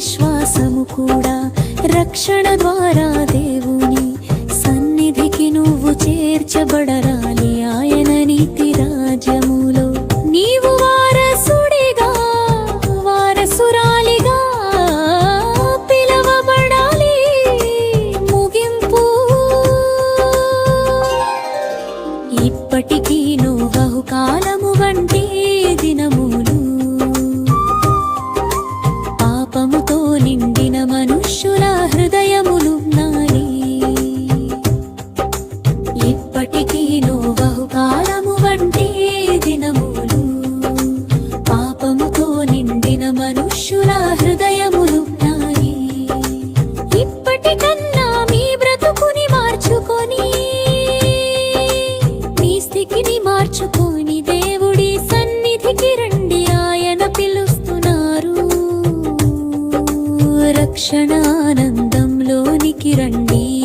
విశ్వాసము కూడా రక్షణ ద్వారా దేవుని సన్నిధికి నువ్వు చేర్చబడరాలి ఆయన నీతి రాజ్యములో. నీవు వారసుడిగా వారసురాలిగా పిలవబడాలి. ముగింపు. ఇప్పటికీ నువ్వు బహుకాలము వంటి నిండిన మనుష్యుల హృదయములు నాయి ఇప్పటికీ నువ్వు బహుకాలము వంటి దినములు. పాపముతో నిండిన మనుష్యుల హృదయములు ఇప్పటికన్నా మీ బ్రతుకుని మార్చుకొని మీ స్థితిని మార్చుకొని క్షణానందంలోనికి ఆనందంలోనికి రండి.